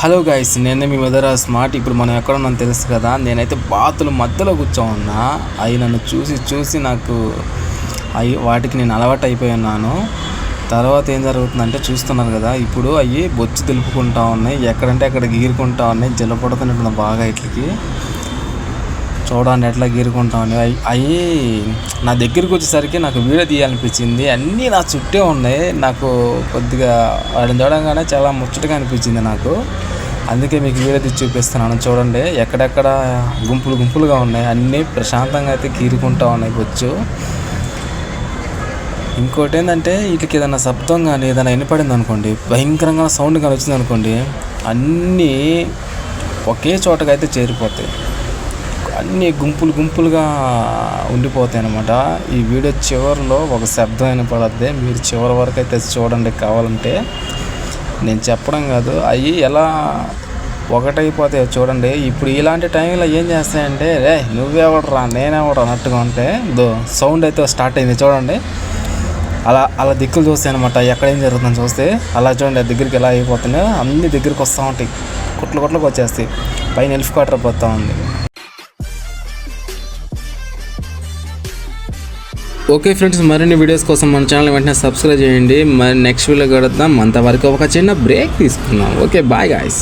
Hello guys నేనే మీ mother smart. ఇప్పుడు మనం ఎక్కడున్నాను తెలుసు కదా. నేనైతే బాతుల మధ్యలో కూర్చో ఉన్నా అవి నన్ను చూసి చూసి నాకు అవి వాటికి నేను అలవాటు అయిపోయి ఉన్నాను. తర్వాత ఏం జరుగుతుందంటే చూస్తున్నారు కదా. ఇప్పుడు అవి బొచ్చు తెలుపుకుంటా ఉన్నాయి. ఎక్కడంటే అక్కడ గీరుకుంటా ఉన్నాయి. జలపడుతున్నట్టు బాగా ఇట్లకి. చూడండి ఎట్లా గీరుకుంటా అవి అవి నా దగ్గరికి వచ్చేసరికి నాకు వీడియో తీయాలనిపించింది. అన్నీ నా చుట్టే ఉన్నాయి. నాకు కొద్దిగా వాడిని చూడంగానే చాలా ముచ్చటగా అనిపించింది నాకు. అందుకే మీకు వీడియో తీసి చూపిస్తున్నాను. చూడండి ఎక్కడెక్కడ గుంపులు గుంపులుగా ఉన్నాయి. అన్నీ ప్రశాంతంగా అయితే గీరుకుంటా ఉన్నాయి బొచ్చు. ఇంకోటి ఏంటంటే వీటికి ఏదైనా శబ్దం కానీ ఏదైనా వినపడింది అనుకోండి భయంకరంగా సౌండ్ కానీ వచ్చింది అనుకోండి అన్నీ ఒకే చోటకైతే చేరిపోతాయి. అన్ని గుంపులు గుంపులుగా ఉండిపోతాయి అనమాట ఈ వీడియో చివరిలో ఒక శబ్దం వినపడద్ది. మీరు చివరి వరకు అయితే చూడండి కావాలంటే. నేను చెప్పడం కాదు. అవి ఎలా ఒకటైపోతాయో చూడండి. ఇప్పుడు ఇలాంటి టైంలో ఏం చేస్తాయంటే రే నువ్వెవడరా? నేనెవడరా? అన్నట్టుగా ఉంటే దో సౌండ్ అయితే స్టార్ట్ అయింది చూడండి. అలా అలా దిక్కులు చూస్తాయి అనమాట ఎక్కడ ఏం జరుగుతుందని చూస్తే. అలా చూడండి దగ్గరికి ఎలా అయిపోతున్నాయో. అన్ని దగ్గరికి వస్తూ ఉంటాయి. కుట్లు కుట్లకు వచ్చేస్తాయి. పైన ఎల్ఫ్ క్వార్టర్ పోతూ ఉంది. ఓకే ఫ్రెండ్స్ మరిన్ని వీడియోస్ కోసం మన ఛానల్ వెంటనే సబ్స్క్రైబ్ చేయండి. మరి నెక్స్ట్ వీడియో కడతాం అంతవరకు ఒక చిన్న బ్రేక్ తీసుకుందాం. Okay bye guys